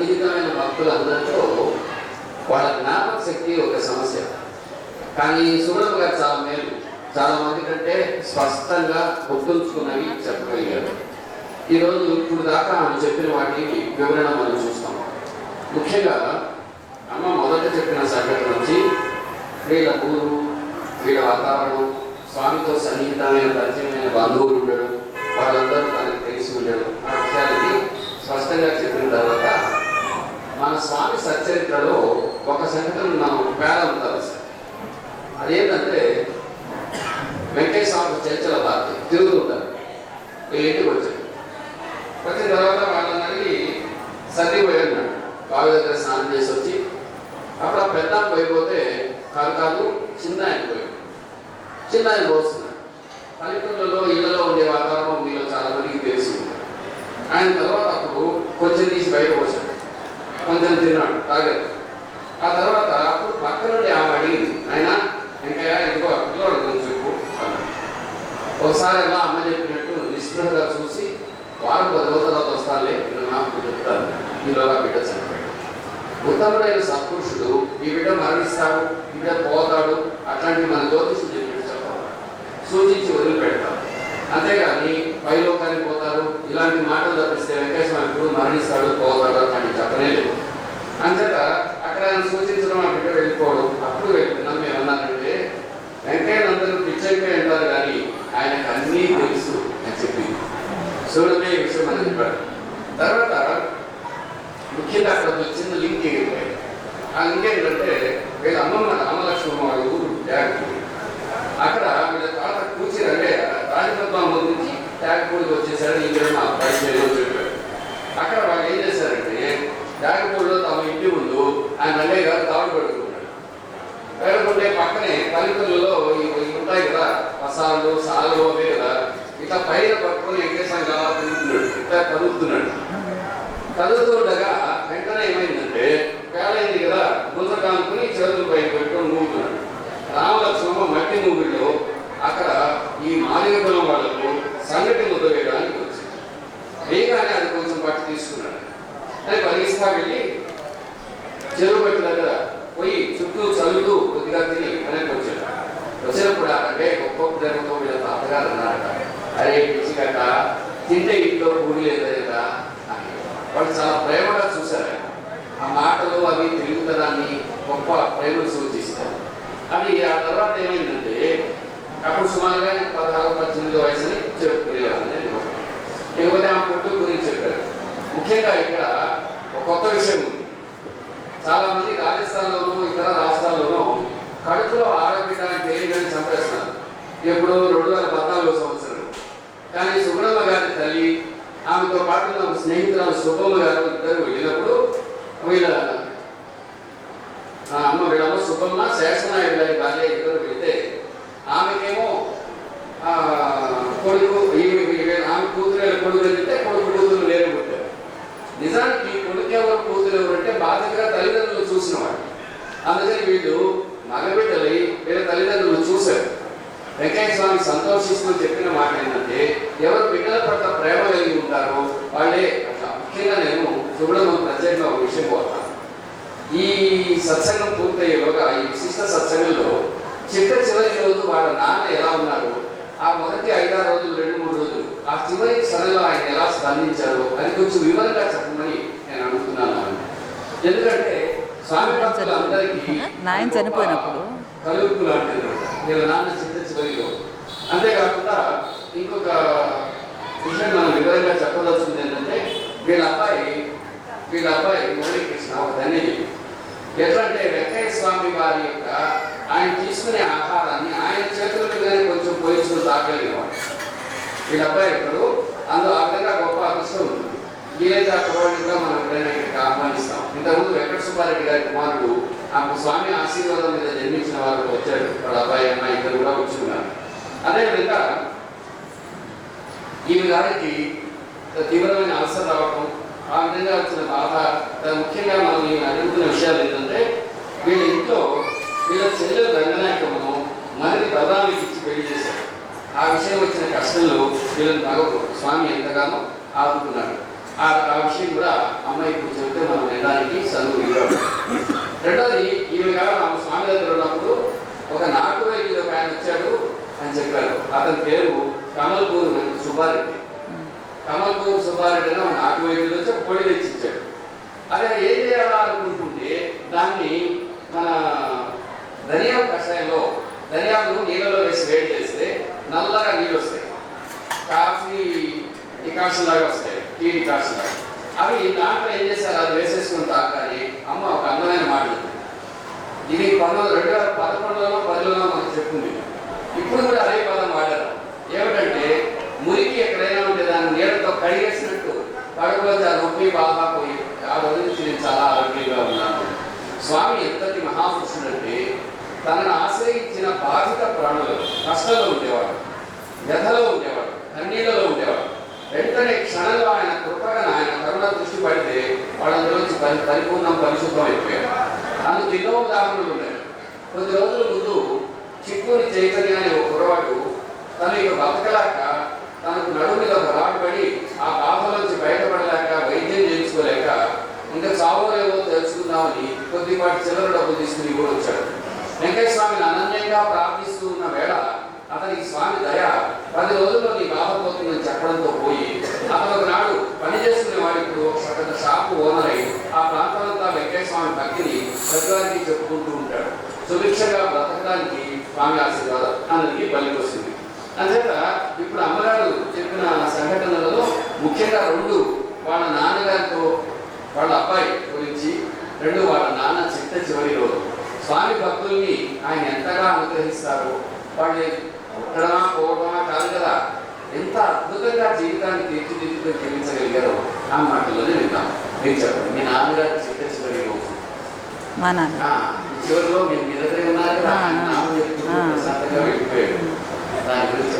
సన్నిహితమైన భక్తులందరితో వాళ్ళ జ్ఞాపక శక్తి ఒక సమస్య. కానీ సుబ్రహ్మ గారు చాలా మేలు. చాలా మంది కంటే స్పష్టంగా గుర్తుంచుకున్నవి చెప్పగలిగారు. ఈరోజు ఇప్పుడు దాకా ఆమె చెప్పిన వాటి వివరణ మనం చూస్తాం. ముఖ్యంగా అమ్మ మొదట చెప్పిన సంఘటన నుంచి వీళ్ళ ఊరు వీళ్ళ వాతావరణం స్వామితో సన్నిహితమైన పరిచయమైన బంధువులు ఉండడం వాళ్ళందరూ తనకు తెలిసి ఉండడం ఆ విషయాలు స్పష్టంగా చెప్పిన తర్వాత మన స్వామి సచరిత్రలో ఒక సంఘటన మనం పేరంటారు అదేంటంటే వెంకటేశ్వర స్వామి చర్చల భారతి తిరుగుతుంటారు వీళ్ళు ఇంటికి వచ్చారు. వచ్చిన తర్వాత వాళ్ళందరికీ అడిగి సర్ది బావి దగ్గర స్నానం చేసి వచ్చి అప్పుడు ఆ పెద్ద పోయిపోతే కాదు కాదు చిన్న ఆయన పోయాడు చిన్న ఆయన పోస్తున్నాడు పల్లెటూళ్ళలో ఇళ్ళలో ఉండే వాతావరణం మీలో చాలా మందికి తెలిసి ఉంది. ఆయన తర్వాత అప్పుడు కొంచెం తీసి బయట పోసాడు కొంచెం తిన్నాడు తాగాడు ఆ తర్వాత అప్పుడు పక్క నుండి ఆమె అడిగింది ఆయన ఇంకా ఇంకో పిల్లవాడు కొంచెం చెప్పు అన్నాడు. ఒకసారి అలా అమ్మ చెప్పినట్టు నిస్పృహగా చూసి వారం పది రోజుల తర్వాత వస్తానులే నేను నాకు చెప్తాను. ఈలోగా బిడ్డ చనిపోయాడు. ఉత్తముడైన సత్పురుషుడు ఈ బిడ్డ మరణిస్తాడు ఈ బిడ్డ పోతాడు అట్లాంటి మన జ్యోతిషుడు చెప్పి చెప్పాలి. సూచించి వదిలిపెడతాం. అంతేగాని పైలోకానికి పోతారు ఇలాంటి మాటలు తప్పిస్తే వెంకటేశ్వర ఇప్పుడు మరణిస్తాడు పోతాడు అట్లాంటి చెప్పలేదు అంతేత అక్కడ ఆయన సూచించడం ఆ బిడ్డ వెళ్ళిపోవడం. అన్నీ తెలుసు అని చెప్పి చూడమే విషయం అని చెప్పాడు. తర్వాత ముఖ్యంగా అక్కడ వచ్చింది లింక్ ఎగిరిపోయింది ఆ లింక్ ఏంటంటే వీళ్ళ అమ్మమ్మ రామలక్ష్మమ్మ వాళ్ళ ఊరు ట్యాగ్ అక్కడ వీళ్ళ తాత కూర్చుని అంటే రాజపద్మ నుంచి ట్యాగ్ ట్యాగ్పూడికి వచ్చేసాడు ఇక్కడ మా అబ్బాయి చేయడం చెప్పాడు. అక్కడ వాళ్ళు ఏం చేశారంటే ట్యాగ్ ట్యాగ్పూడిలో తమ ఇంటి ముందు ఆయన అన్నయ్య గారు తాడు పెడుతున్నాడు పెడుతుంటే పక్కనే పల్లెటూళ్ళలో ఇవి ఉంటాయి కదా. పసాలు సాలు అవే కదా. ఇట్లా పైన పట్టుకొని వెంకటేశ్వర కావాలి ఇట్లా కలుగుతున్నాడు కలుగుతుండగా వెంటనే ఏమైందంటే పేలైంది కదా గుంత కానుకుని చేతులు పైన పెట్టుకొని మూగుతున్నాడు రామలక్ష్మమ్మ మట్టి మూగిలో అక్కడ ఈ మాలికలం వాళ్ళకు సంగటి ముద్ద వేయడానికి వచ్చింది వేయగానే అది కొంచెం పట్టి తీసుకున్నాడు అది పరిగిస్తా వెళ్ళి చెరువు పెట్టు దగ్గర పోయి చుట్టూ చల్లుతూ కొద్దిగా తిని వెనక్కి వచ్చాడు వచ్చినప్పుడు అంటే గొప్ప ప్రేమతో వీళ్ళ తాతగారు అన్నారట అరే పిచ్చికట తింటే ఇంట్లో కూడి లేదా కదా అని వాళ్ళు చాలా ప్రేమగా చూశారు ఆ మాటలు అవి తిరుగుతనాన్ని గొప్ప ప్రేమను సూచిస్తారు అది ఆ తర్వాత ఏమైందంటే అప్పుడు సుమారుగా పదహారు పద్దెనిమిది వయసుని చెప్పుకునేవాళ్ళని ఇకపోతే ఆ పుట్టు గురించి చెప్పారు ముఖ్యంగా ఇక్కడ ఒక కొత్త విషయం ఉంది. చాలా మంది రాజస్థాన్లోనూ ఇతర రాష్ట్రాల్లోనూ కడుపులో ఆడబిడ్డానికి తెలియదని చంపేస్తున్నారు. ఎప్పుడు రెండు వేల పద్నాలుగో సంవత్సరం. కానీ సుబ్రహ్మ గారి తల్లి ఆమెతో పాటు ఉన్న స్నేహితురాలు సుబ్బమ్మ గారు ఇద్దరు వెళ్ళినప్పుడు వీళ్ళ అమ్మ వీళ్ళమ్మ సుబ్బమ్మ శేషనాయుడు గారి భార్య ఇద్దరు వెళితే ఆమెకేమో కొడుకు ఈమె ఆమె కూతురు కొడుకు వెళ్తే కొడుకు కూతురు లేరు పుట్టారు నిజానికి కొడుకు ఎవరు కూతురు ఎవరు అంటే బాధ్యతగా తల్లిదండ్రులు చూసిన వాడు అందుకని వీళ్ళు మగబిడ్డలై వీళ్ళ తల్లిదండ్రులు చూశారు. వెంకయ్య స్వామి సంతోషిస్తూ చెప్పిన మాట ఏంటంటే ఎవరు బిడ్డల పట్ల ప్రేమ కలిగి ఉంటారో వాళ్ళే అట్లా ముఖ్యంగా నేను చూడడం ప్రత్యేకంగా ఒక విషయం పోతాను ఈ సత్సంగం పూర్తయ్యేలోగా ఈ విశిష్ట సత్సంగంలో చిట్ట చివరి రోజు వాళ్ళ నాన్న ఎలా ఉన్నారు ఆ మొదటి ఐదారు రోజులు రెండు మూడు రోజులు ఆ చివరి క్షణంలో ఆయన ఎలా స్పందించారో అది కొంచెం వివరంగా చెప్పమని నేను అడుగుతున్నాను ఎందుకంటే స్వామి భక్తులు అందరికీ నాయన చనిపోయినప్పుడు. కలుపు లాంటిది వీళ్ళ నాన్న చిట్ట చివరిలో. అంతేకాకుండా ఇంకొక విషయం మనం వివరంగా చెప్పదలుచుకుంది ఏంటంటే వీళ్ళ అబ్బాయి వీళ్ళ అబ్బాయి మురళీకృష్ణ ఒక ధన్యజీవి. ఎట్లంటే వెంకయ్య స్వామి వారి యొక్క ఆయన తీసుకునే ఆహారాన్ని ఆయన చేతుల మీదనే కొంచెం పోయించుకుని తాగలిగేవాడు. వీళ్ళ అబ్బాయి ఇప్పుడు అందులో ఆ విధంగా గొప్ప అదృష్టం ఉంటుంది వీలైతే ఆ మనం ఎప్పుడైనా ఇక్కడికి ఆహ్వానిస్తాం. ఇంతకుముందు వెంకట సుబ్బారెడ్డి గారి కుమారుడు ఆమె స్వామి ఆశీర్వాదం మీద జన్మించిన వారు వచ్చాడు వాళ్ళ అబ్బాయి అమ్మాయి ఇద్దరు కూడా వచ్చుకున్నారు అదేవిధంగా ఈ గారికి తీవ్రమైన అవసరం రావటం ఆ విధంగా వచ్చిన బాధ ముఖ్యంగా మనం అడుగుతున్న విషయాలు ఏంటంటే వీళ్ళ ఇంట్లో వీళ్ళ చెల్లెలు రంగనాయకమును మరిది ప్రధానికి ఇచ్చి పెళ్ళి చేశారు. ఆ విషయం వచ్చిన కష్టంలో వీళ్ళని బాగా స్వామి ఎంతగానో ఆదుకున్నాడు. ఆ ఆ విషయం కూడా అమ్మాయి ఇప్పుడు చెబితే మనం వినడానికి చదువు ఇవ్వడం రెండోది ఈమె కాదు ఆమె స్వామి దగ్గర ఉన్నప్పుడు ఒక నాటు వైద్యుడు ఒక ఆయన వచ్చాడు అని చెప్పారు. అతని పేరు కమల్పూర్ సుబ్బారెడ్డి. కమల్పూర్ సుబ్బారెడ్డి అని ఒక నాటు వైద్యుడు వచ్చి పొడి తెచ్చి ఇచ్చాడు అదే ఏం చేయాలనుకుంటుంటే దాన్ని మన ధనియాల కషాయంలో ధనియాలను నీళ్ళలో వేసి వేడి చేస్తే నల్లగా నీళ్ళు వస్తాయి. కాఫీ డికాషన్ లాగా వస్తాయి టీ డికాషన్ లాగా అవి దాంట్లో ఏం చేశారు అది వేసేసుకుని తాకాలి అమ్మ ఒక అందమైన మాట చెప్పింది. ఇది పంతొమ్మిది రెండు వేల పదకొండులో పదిలోనో మనకు చెప్పింది. ఇప్పుడు కూడా అదే పదం వాడారు. ఏమిటంటే మురికి ఎక్కడైనా ఉంటే దాన్ని నీళ్ళతో కడిగేసినట్టు కడుపులో చాలా బాగా పోయి ఆ రోజు నుంచి నేను చాలా ఆరోగ్యంగా ఉన్నాను స్వామి ఎంతటి మహాపురుషుడంటే తనను ఆశ్రయించిన బాధిత ప్రాణులు కష్టంలో ఉండేవాడు వ్యధలో ఉండేవాడు కన్నీళ్ళలో ఉండేవాడు. వెంటనే క్షణంలో ఆయన కృపగా ఆయన కరుణ దృష్టి పడితే వాళ్ళందరిలోంచి పరి పరిపూర్ణం పరిశుద్ధం అయిపోయారు అందుకు ఎన్నో ఉదాహరణలు ఉన్నాయి. కొద్ది రోజుల ముందు చిక్కూరి చైతన్య అనే ఒక కుర్రవాడు తను ఇక బతకలాక తనకు నడుము ఒక రాడు పడి ఆ బాధలోంచి బయటపడలేక వైద్యం చేయించుకోలేక ఇంకా చావోలేవో తెలుసుకుందామని కొద్దిపాటి చిల్లర డబ్బు తీసుకుని కూడా వచ్చాడు. వెంకటేశ్వర స్వామిని అనన్యంగా ప్రార్థిస్తూ ఉన్న వేళ అతనికి స్వామి దయ పది రోజుల్లో నీ బాధ పోతుందని చెప్పడంతో పోయి అతను ఒకనాడు పని చేసుకునే వాడు ఇప్పుడు ఒక షాపు ఓనర్ అయి ఆ ప్రాంతాలంతా వెంకటేశ్వర స్వామి భక్తిని ప్రతివారికి చెప్పుకుంటూ ఉంటాడు. సుభిక్షగా బ్రతకడానికి స్వామి ఆశీర్వాదం అన్నది బలికి వస్తుంది ఇప్పుడు అమ్మగారు చెప్పిన సంఘటనలలో ముఖ్యంగా రెండు వాళ్ళ నాన్నగారితో వాళ్ళ అబ్బాయి గురించి రెండు వాళ్ళ నాన్న చిట్ట చివరి రోజు స్వామి భక్తుల్ని ఆయన ఎంతగా అనుగ్రహిస్తారో వాళ్ళు పుట్టడమా పోవడమా కాదు కదా. ఎంత అద్భుతంగా జీవితాన్ని తీర్చిదిద్దుతో జీవించగలిగారో ఆ మాటలోనే విందాం. మీరు చెప్పండి మీ నాన్నగారు చిట్ట చివరి రోజు మా నాన్న. ఆ, చివరిలో మీరు మీ దగ్గర ఉన్నారు కదా. నామం చెప్తూ. ప్రశాంతంగా వెళ్ళిపోయాడు. దాని గురించి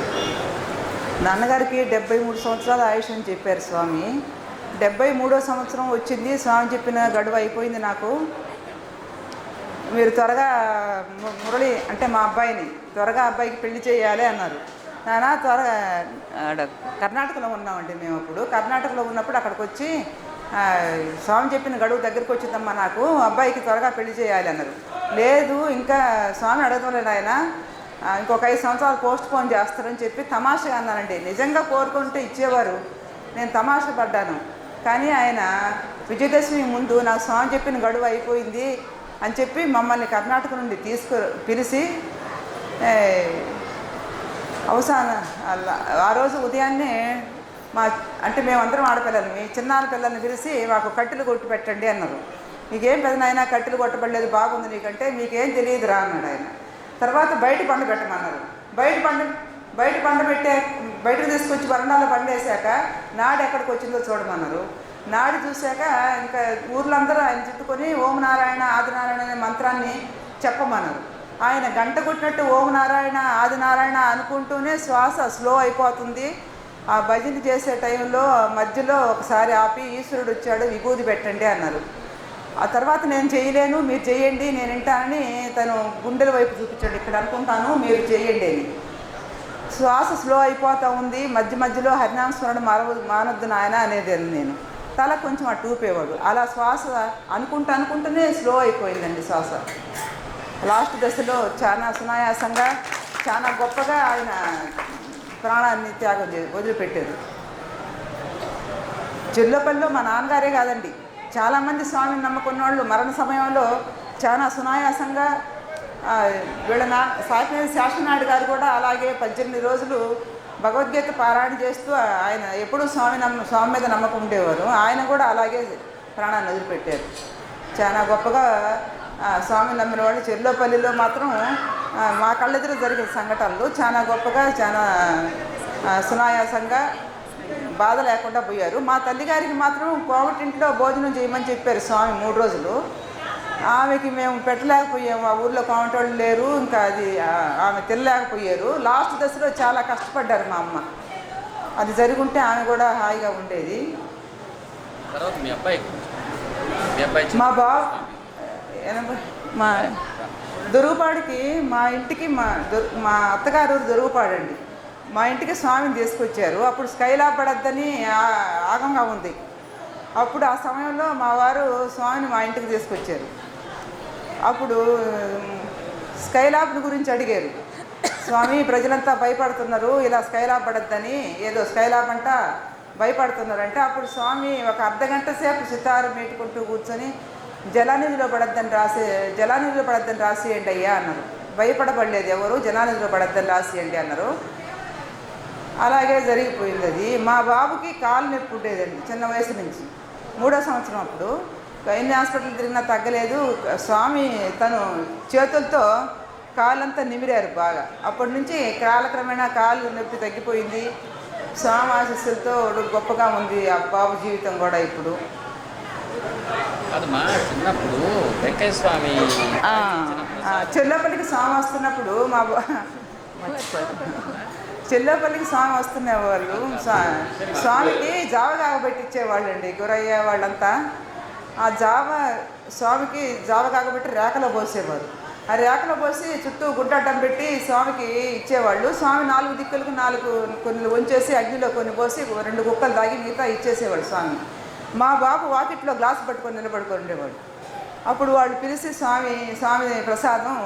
నాన్నగారికి డెబ్బై మూడు సంవత్సరాల ఆయుష్ అని చెప్పారు స్వామి. డెబ్బై మూడో సంవత్సరం వచ్చింది. స్వామి చెప్పిన గడువు అయిపోయింది నాకు. మీరు త్వరగా మురళి అంటే మా అబ్బాయిని త్వరగా అబ్బాయికి పెళ్ళి చేయాలి అన్నారు. నాన్న త్వరగా కర్ణాటకలో ఉన్నామండి మేము అప్పుడు. కర్ణాటకలో ఉన్నప్పుడు అక్కడికి వచ్చి స్వామి చెప్పిన గడువు దగ్గరికి వచ్చిందమ్మా నాకు. అబ్బాయికి త్వరగా పెళ్ళి చేయాలి అన్నారు. లేదు ఇంకా స్వామి అడగలేదు ఆయన. ఇంకొక ఐదు సంవత్సరాలు పోస్ట్ పోన్ చేస్తారని చెప్పి తమాషగా అన్నానండి నిజంగా కోరుకుంటే ఇచ్చేవారు. నేను తమాష పడ్డాను. కానీ ఆయన విజయదశమి ముందు నాకు స్వామి చెప్పిన గడువు అయిపోయింది అని చెప్పి మమ్మల్ని కర్ణాటక నుండి తీసుకు పిలిచి అవసాన ఆ రోజు ఉదయాన్నే మా అంటే మేమందరం మీ చిన్న పిల్లల్ని పిలిచి మాకు కట్టెలు కొట్టి పెట్టండి అన్నారు. మీకేం పెదనాయన కట్టెలు కొట్టబడలేదు బాగుంది నీకంటే మీకేం తెలియదు రా అన్నాడు ఆయన. తర్వాత బయట పండు పెట్టమన్నారు. బయట పండు బయట పండు పెట్టే బయటకు తీసుకొచ్చి వరండాలో పండేశాక నాడు ఎక్కడికి వచ్చిందో చూడమన్నారు. నాడు చూశాక ఇంకా ఊర్లందరూ ఆయన చుట్టుకొని ఓం నారాయణ ఆదినారాయణ అనే మంత్రాన్ని చెప్పమన్నారు. ఆయన గంట కొట్టినట్టు ఓం నారాయణ ఆదినారాయణ అనుకుంటూనే శ్వాస స్లో అయిపోతుంది. ఆ భజన చేసే టైంలో మధ్యలో ఒకసారి ఆపి ఈశ్వరుడు వచ్చాడు విభూది పెట్టండి అన్నారు. ఆ తర్వాత నేను చేయలేను మీరు చేయండి నేను వింటానని తను గుండెల వైపు చూపించాడు. ఇక్కడ అనుకుంటాను మీరు చేయండి అని. శ్వాస స్లో అయిపోతూ ఉంది. మధ్య మధ్యలో హరినామ స్మరణ మారవ మానొద్దు నాయన అనేది నేను. తల కొంచెం అటు ఊపేవాడు. అలా శ్వాస అనుకుంటూ అనుకుంటూనే స్లో అయిపోయిందండి శ్వాస. లాస్ట్ దశలో చాలా సునాయాసంగా చాలా గొప్పగా ఆయన ప్రాణాన్ని త్యాగం చే వదిలిపెట్టారు. చెల్లపల్లిలో మా నాన్నగారే కాదండి. చాలామంది స్వామిని నమ్ముకున్న వాళ్ళు మరణ సమయంలో చాలా సునాయాసంగా వీళ్ళ నా సాకినేని శాసనాయుడు గారు కూడా అలాగే పద్దెనిమిది రోజులు భగవద్గీత పారాయణ చేస్తూ ఆయన ఎప్పుడూ స్వామి నమ్మ స్వామి మీద నమ్మకం ఉండేవారు. ఆయన కూడా అలాగే ప్రాణాన్ని వదిలిపెట్టారు. చాలా గొప్పగా స్వామి నమ్మిన వాళ్ళు చెర్లోపల్లిలో మాత్రం మా కళ్ళెదురు జరిగిన సంఘటనలు చాలా గొప్పగా చాలా సునాయాసంగా బాధ లేకుండా పోయారు. మా తల్లిగారికి మాత్రం కోమటింట్లో భోజనం చేయమని చెప్పారు స్వామి మూడు రోజులు. ఆమెకి మేము పెట్టలేకపోయాము. ఆ ఊర్లో కోమటోళ్ళు లేరు. ఇంకా అది ఆమె తినలేకపోయారు. లాస్ట్ దశలో చాలా కష్టపడ్డారు మా అమ్మ. అది జరుగుంటే ఆమె కూడా హాయిగా ఉండేది. మీ అబ్బాయి మీ దొరుగుపాడికి మా ఇంటికి మా మా అత్తగారు దొరుగుపాడండి మా ఇంటికి స్వామిని తీసుకొచ్చారు. అప్పుడు స్కైలా పడద్దని ఆగంగా ఉంది. అప్పుడు ఆ సమయంలో మా వారు స్వామిని మా ఇంటికి తీసుకొచ్చారు. అప్పుడు స్కైలాబ్ని గురించి అడిగారు. స్వామి ప్రజలంతా భయపడుతున్నారు. ఇలా స్కైలాబ్ పడద్దని ఏదో స్కైలాబ్ అంట భయపడుతున్నారు అంటే అప్పుడు స్వామి ఒక అర్ధ గంట సేపు సితారు మీటుకుంటూ కూర్చొని జలానిధిలో పడద్దని రాసి జలానిధిలో పడద్దని రాసియండి అయ్యా అన్నారు. భయపడబడలేదు ఎవరు? జలానిధిలో పడద్దని రాసియండి అన్నారు. అలాగే జరిగిపోయింది అది. మా బాబుకి కాలు నొప్పి ఉండేదండి చిన్న వయసు నుంచి. మూడో సంవత్సరం అప్పుడు. ఎన్ని హాస్పిటల్ తిరిగినా తగ్గలేదు. స్వామి తను చేతులతో కాలంతా నిమిరారు బాగా. అప్పటి నుంచి కాలక్రమేణా కాలు నొప్పి తగ్గిపోయింది. స్వామి ఆశీస్సులతో గొప్పగా ఉంది ఆ బాబు జీవితం కూడా ఇప్పుడు. కాదమ్మా చిన్నప్పుడు వెంకయ్య స్వామి ఆ, ఆ, చెల్లపల్లికి స్వామి వస్తున్నప్పుడు మా. చెల్లపల్లికి స్వామి వస్తున్న వాళ్ళు స్వామికి జావ కాగబెట్టి ఇచ్చేవాళ్ళండి గురయ్య వాళ్ళంతా. ఆ జావ స్వామికి జావ కాగబెట్టి రేఖలో పోసేవారు. ఆ రేఖలో పోసి చుట్టూ గుడ్డడ్డం పెట్టి స్వామికి ఇచ్చేవాళ్ళు. స్వామి నాలుగు దిక్కులకు నాలుగు కొన్ని వంచేసి అగ్నిలో కొన్ని పోసి రెండు కుక్కలు తాగి మిగతా ఇచ్చేసేవాడు స్వామి మా బాబు వాకిట్లో గ్లాస్ పట్టుకొని నిలబడుకొని ఉండేవాడు. అప్పుడు వాళ్ళు పిలిచి స్వామి స్వామి ప్రసాదం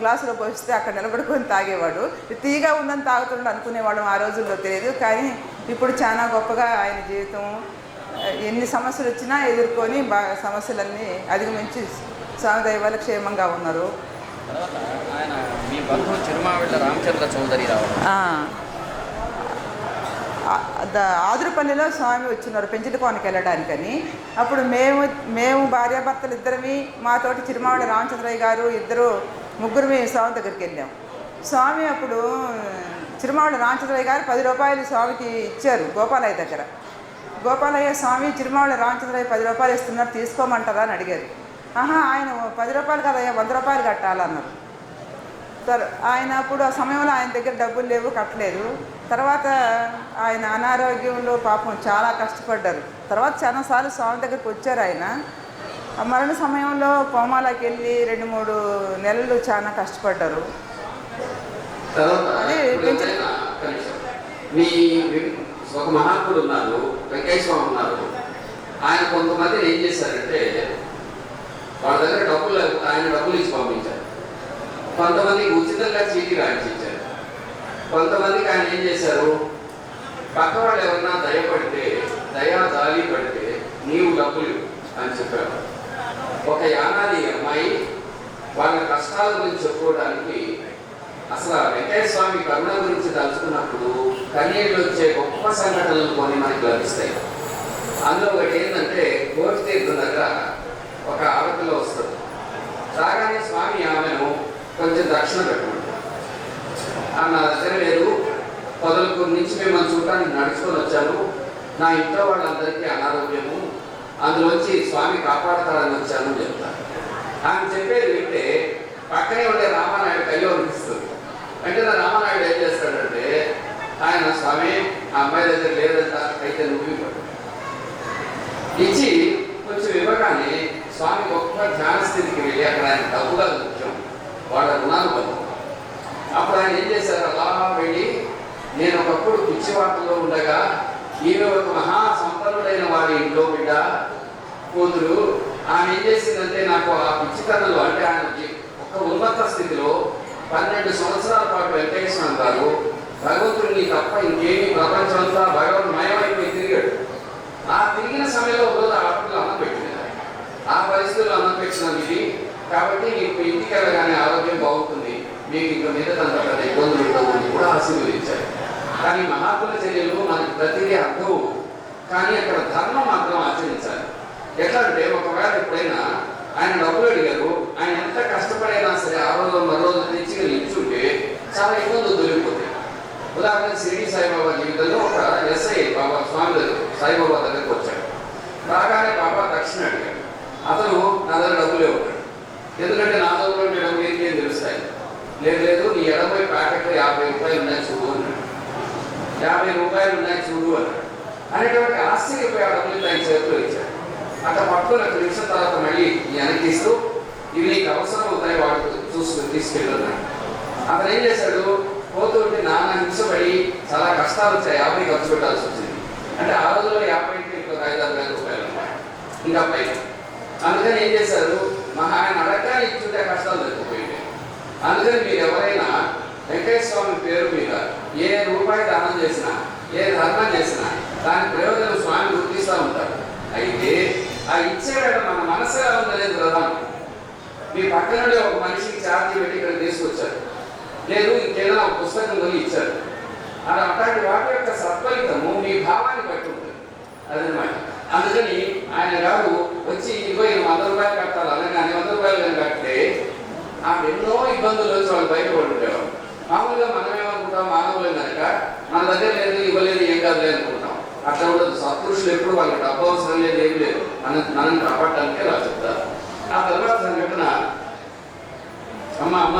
గ్లాసులో పోస్తే అక్కడ నిలబడుకొని తాగేవాడు. తీగా ఉందని తాగుతుండ అనుకునేవాళ్ళం ఆ రోజుల్లో తెలియదు. కానీ ఇప్పుడు చాలా గొప్పగా ఆయన జీవితం ఎన్ని సమస్యలు వచ్చినా ఎదుర్కొని బాగా సమస్యలన్నీ అధిగమించి స్వామి దైవాల క్షేమంగా ఉన్నారు. మీ బంధువు చిరుమావిళ్ళ రామచంద్ర చౌదరి ద- ఆదురుపల్లిలో స్వామి వచ్చినారు పెంచులకోనకి వెళ్ళడానికని. అప్పుడు మేము మేము భార్యాభర్తలు ఇద్దరమి మాతోటి చిరుమావిడ రామచంద్రయ్య గారు ఇద్దరు ముగ్గురు స్వామి దగ్గరికి వెళ్ళాం. స్వామి అప్పుడు చిరుమావిడ రామచంద్రయ్య గారు పది రూపాయలు స్వామికి ఇచ్చారు గోపాలయ్య దగ్గర. గోపాలయ్య స్వామి చిరుమావిడ రామచంద్రయ్య పది రూపాయలు ఇస్తున్నారు తీసుకోమంటారా? అని అడిగారు. ఆహా ఆయన పది రూపాయలు కదయ్యా వంద రూపాయలు కట్టాలన్నారు. సరే ఆయన అప్పుడు ఆ సమయంలో ఆయన దగ్గర డబ్బులు లేవు కట్టలేదు. తర్వాత ఆయన అనారోగ్యంలో పాపం చాలా కష్టపడ్డారు. తర్వాత చాలాసార్లు స్వామి దగ్గరికి వచ్చారు ఆయన. ఆ మరణ సమయంలో కోమాలోకి వెళ్ళి రెండు మూడు నెలలు చాలా కష్టపడ్డారు. అదే మీ ఒక మహాత్ముడు ఉన్నారు ఉన్నారు. ఆయన కొంతమంది ఏం చేశారంటే వాళ్ళ దగ్గర డబ్బులు ఆయన డబ్బులు ఇచ్చి పంపించారు. కొంతమందికి ఉచితంగా చీటీ రాయించారు. కొంతమందికి ఆయన ఏం చేశారు? పక్క వాళ్ళు ఎవరన్నా దయపడితే దయా జాలి పడితే నీవు డబ్బులు అని చెప్పారు. ఒక యానాది అమ్మాయి వాళ్ళ కష్టాల గురించి చెప్పుకోవడానికి అసలు ఆ వెంకయ్య స్వామి కరుణ గురించి తలుచుకున్నప్పుడు కన్నీళ్ళు వచ్చే గొప్ప సంఘటనలు కొన్ని మనకి లభిస్తాయి. అందులో ఒకటి ఏంటంటే కోటి తీర్థం దగ్గర ఒక ఆవతిలో వస్తుంది. రాగానే స్వామి ఆమెను కొంచెం దక్షిణ పెట్టు. అన్న నా దగ్గర లేదు. పొదలకూరు నుంచి మిమ్మల్ని చూడటానికి నడుచుకొని వచ్చాను. నా ఇంట్లో వాళ్ళందరికీ అనారోగ్యము. అందులోంచి స్వామి కాపాడతాడని వచ్చాను అని చెప్తాను ఆమె చెప్పేది వింటే పక్కనే ఉండే రామానాయుడు కయ్యో అనిపిస్తుంది అంటే నా రామానాయుడు ఏం చేస్తాడంటే ఆయన స్వామి ఆ అమ్మాయి దగ్గర లేదంట అయితే నువ్వు ఇచ్చి కొంచెం ఇవ్వగానే స్వామి ఒక్క ధ్యాన స్థితికి వెళ్ళి అక్కడ ఆయన డబ్బుగా ముఖ్యం. వాళ్ళ రుణాలు ఏం చేశారు? అలా వెళ్ళి నేను ఒకప్పుడు పిచ్చివాటలో ఉండగా ఈమె ఒక మహా సంపన్నుడైన వారి ఇంట్లో బిడ్డ కూతురు ఆమె ఏం చేసిందంటే నాకు ఆ పిచ్చితనంలో అంటే ఆయన ఒక ఉన్నత స్థితిలో పన్నెండు సంవత్సరాల పాటు వెంకయ్య స్వామి గారు భగవంతుడిని తప్ప ఇంకేమి ప్రపంచమంతా భగవన్మయమైపోయి తిరిగాడు. ఆ తిరిగిన సమయంలో ఒకరోజు ఆ ఆడపిల్ల అన్నం పెట్టింది. ఆ పరిస్థితుల్లో అన్నం పెట్టిన ఇది. కాబట్టి నీకు ఇంటికి వెళ్ళగానే ఆరోగ్యం బాగుంటుంది. మీకు ఇక మీద అంత పెద్ద ఇబ్బందులు ఉండవని అని కూడా ఆశీర్వదించారు. కానీ మహాత్ముల చర్యలు మనకి ప్రతిదీ అర్థం కానీ అక్కడ ధర్మం మాత్రం ఆచరించాలి. ఎట్లా అంటే ఒకవేళ ఎప్పుడైనా ఆయన డబ్బులు అడిగారు ఆయన ఎంత కష్టపడైనా సరే ఆ రోజు మరో రోజు తెచ్చి ఇచ్చుంటే చాలా ఇబ్బందులు దొరికిపోతాయి. ఉదాహరణ షిరిడి సాయిబాబా జీవితంలో ఒక ఎస్ఐ బాబా స్వామి దగ్గర సాయిబాబా దగ్గరికి వచ్చాడు. రాగానే బాబా దక్షిణ అడిగాడు. అతను నా దగ్గర డబ్బులే ఉన్నాడు ఎందుకంటే నా దగ్గర ఉండే డబ్బులు ఏంటి అని తెలుస్తాయి. లేదు లేదు నీ ఎడమై ప్యాకెట్లో యాభై రూపాయలు ఉన్నాయి చూడు అన్నాడు యాభై రూపాయలు ఉన్నాయి చూడు అన్నాడు అనేటువంటి ఆశ్చర్యపోయి ఆ డబ్బులు ఆయన చేతిలో ఇచ్చాడు. అట్లా పట్టుకుని ఒక నిమిషం తర్వాత మళ్ళీ వెనక్కి ఇస్తూ ఇవి నీకు అవసరం అవుతాయి వాడు చూసుకుని తీసుకెళ్ళన్నాడు అతను ఏం చేశాడు? పోతుంటే ఉంటే నాన్న హింసపడి చాలా కష్టాలు వచ్చాయి యాభై ఖర్చు పెట్టాల్సి వచ్చింది. అంటే ఆ రోజుల్లో యాభై ఇంకొక ఐదు ఆరు వేల రూపాయలు ఇంకా పైన అందుకని ఏం చేశారు మహా ఆయన అడగడానికి ఇచ్చుంటే కష్టాలు లేదు. అందుకని మీరు ఎవరైనా వెంకటేశ్వర స్వామి పేరు మీద ఏ రూపాయి దానం చేసినా ఏ ధర్మం చేసినా దాని ప్రయోజనం స్వామి గుర్తిస్తూ ఉంటారు. అయితే ఆ ఇచ్చే మన మనసు ఎలా ఉందనేది ప్రధానం మీ పక్కన నుండి ఒక మనిషికి ఛార్జీ పెట్టి ఇక్కడ తీసుకొచ్చారు లేదు ఇంకేదైనా ఒక పుస్తకం కొని ఇచ్చారు అలా అట్లాంటి వాటి యొక్క సత్ఫలితము మీ భావాన్ని బట్టి ఉంటుంది అదనమాట అందుకని ఆయన గారు వచ్చి ఇదిగో వంద రూపాయలు కట్టాలి అనగానే వంద రూపాయలు కానీ నాకు ఆ ఎన్నో ఇబ్బందులు వచ్చి వాళ్ళు బయటపడుతుండేవారు మామూలుగా మనం ఏమనుకుంటాం మానవులే కనుక మన దగ్గర లేదు ఇవ్వలేదు ఏం కాదు అనుకుంటాం. అట్లా ఉండదు సత్పురుషులు ఎప్పుడు వాళ్ళకి డబ్బు అవసరం లేదు ఏం లేదు. మన మనం కాపాడటానికి అలా చెప్తారు. ఆ తర్వాత సంఘటన అమ్మ అమ్మ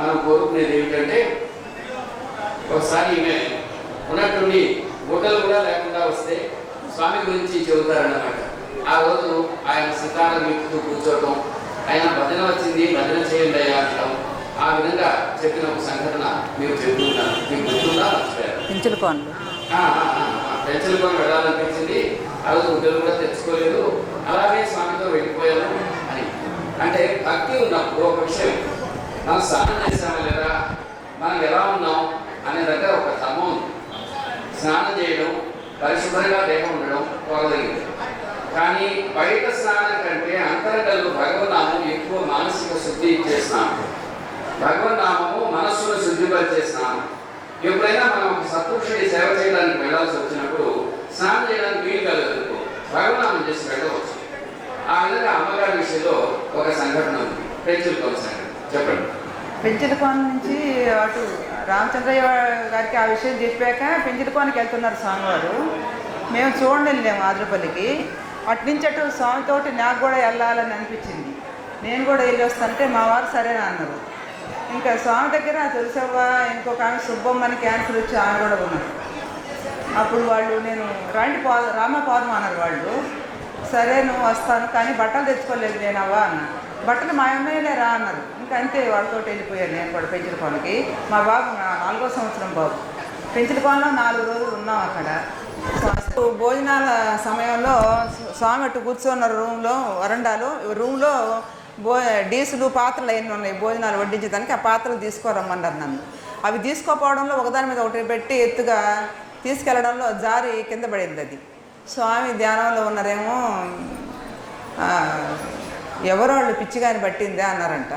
మనం కోరుకునేది ఏమిటంటే ఒకసారి ఈమె ఉన్నట్టుండి గుడ్డలు కూడా లేకుండా వస్తే స్వామి గురించి చెబుతారన్నమాట. ఆ రోజు ఆయన సితారం ఎక్కుతూ కూర్చోవటం ఆయన భజన వచ్చింది భజన చేయండి అయ్యా అంటాం ఆ విధంగా చెప్పిన ఒక సంఘటన మీరు చెబుతున్నాను మీకు గుర్తుందా? వెళ్ళాలనిపించింది. ఆ రోజు ఉద్యోగం కూడా తెచ్చుకోలేదు. అలాగే స్వామితో వెళ్ళిపోయాను అని. అంటే భక్తి ఉన్నప్పుడు ఒక విషయం. మనం స్నానం చేసామా లేదా? మనం ఎలా ఉన్నాం అనే దగ్గర ఒక క్రమం ఉంది. స్నానం చేయడం పరిశుభ్రంగా దేహం ఉండడం కోరదగింది కానీ బయట స్నానం కంటే అంతరంగంలో భగవన్నామం మనస్సును శుద్ధి చేస్తున్నాము భగవన్నామము మనస్సును శుద్ధిపరిచే ఎప్పుడైనా మనం ఒక సత్పురుషుడి సేవ చేయడానికి వెళ్ళాల్సి వచ్చినప్పుడు స్నానం చేయడానికి వీలు కలగదు. భగవన్నామం చేసి వెళ్ళవచ్చు. ఆ విధంగా అమ్మగారి విషయంలో ఒక సంఘటన ఉంది. పెంచులతో సంఘటన. చెప్పండి. పెంచిలకోన నుంచి అటు రామచంద్రయ్య గారికి ఆ విషయం చెప్పాక పెంచిలకోనకి వెళ్తున్నారు స్వామివారు. మేము చూడండి వెళ్ళాము ఆదిపల్లికి అటు నుంచి అటు స్వామితోటి నాకు కూడా వెళ్ళాలని అనిపించింది. నేను కూడా వెళ్ళి వస్తానంటే మా వారు సరేనా అన్నారు. ఇంకా స్వామి దగ్గర తులసవ్వ ఇంకొక ఆమె సుబ్బమ్మని క్యాన్సర్ వచ్చి ఆమె కూడా ఉన్నారు అప్పుడు వాళ్ళు నేను రండి పాద రామ పాదం అన్నారు వాళ్ళు. సరే నువ్వు వస్తాను కానీ బట్టలు తెచ్చుకోలేదు నేను అన్న. బట్టలు మా అమ్మాయిలే రా అన్నారు. ఇంకా అంతే వాళ్ళతో వెళ్ళిపోయాను నేను కూడా పెంచులపాలకి మా బాబు నాలుగో సంవత్సరం బాబు. పెంచులపాలలో నాలుగు రోజులు ఉన్నాం అక్కడ. భోజనాల సమయంలో స్వామి అటు కూర్చున్న రూమ్లో వరండాలో రూమ్లో భో డీసులు పాత్రలు ఎన్ని ఉన్నాయి? భోజనాలు వడ్డించడానికి ఆ పాత్రలు తీసుకోరమ్మన్నారు నన్ను. అవి తీసుకోపోవడంలో ఒకదాని మీద ఒకటి పెట్టి ఎత్తుగా తీసుకెళ్ళడంలో జారి కింద పడింది అది. స్వామి ధ్యానంలో ఉన్నారేమో ఎవరో వాళ్ళు పిచ్చిగాని పట్టిందే అన్నారంట.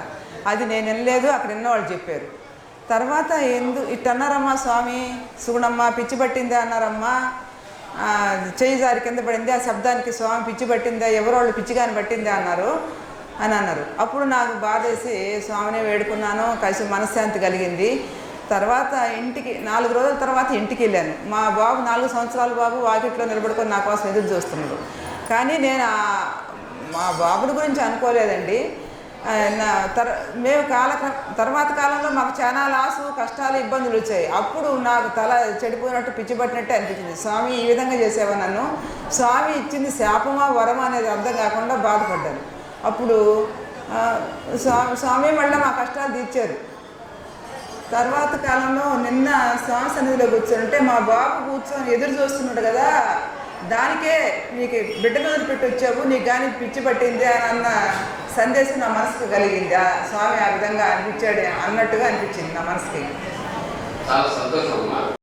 అది నేను వినలేదు అక్కడ విన్న వాళ్ళు చెప్పారు. తర్వాత ఎందు ఇట్టన్నారమ్మా స్వామి సుగుణమ్మ పిచ్చి పట్టిందే అన్నారమ్మా. చేయి జారి కింద పడింది ఆ శబ్దానికి స్వామి పిచ్చి పట్టిందా ఎవరో వాళ్ళు పిచ్చిగాని పట్టిందే అన్నారు. అని అన్నారు. అప్పుడు నాకు బాధేసి స్వామిని వేడుకున్నాను కలిసి మనశ్శాంతి కలిగింది. తర్వాత ఇంటికి నాలుగు రోజుల తర్వాత ఇంటికి వెళ్ళాను. మా బాబు నాలుగు సంవత్సరాల బాబు వాకిట్లో నిలబడుకొని నా కోసం ఎదురు చూస్తున్నాడు. కానీ నేను మా బాబుడి గురించి అనుకోలేదండి. నా తర్ మేము కాల తర్వాత కాలంలో మాకు చాలా లాసు కష్టాలు ఇబ్బందులు వచ్చాయి. అప్పుడు నాకు తల చెడిపోయినట్టు పిచ్చిపట్టినట్టే అనిపించింది. స్వామి ఈ విధంగా చేసేవా నన్ను? స్వామి ఇచ్చింది శాపమా వరమా అనేది అర్థం కాకుండా బాధపడ్డాను. అప్పుడు స్వామి స్వామి మళ్ళీ మా కష్టాలు తీర్చారు. తర్వాత కాలంలో నిన్న స్వామి సన్నిధిలోకి కూర్చొని మా బాబు కూర్చొని ఎదురు చూస్తున్నాడు కదా దానికే నీకు బిడ్డ మీద పెట్టి వచ్చావు నీకు కానీ పిచ్చి పట్టింది అని అన్న సందేశం నా మనసుకు కలిగింది? ఆ స్వామి ఆ విధంగా అనిపించాడు అన్నట్టుగా అనిపించింది నా మనసుకి. చాలా సంతోషం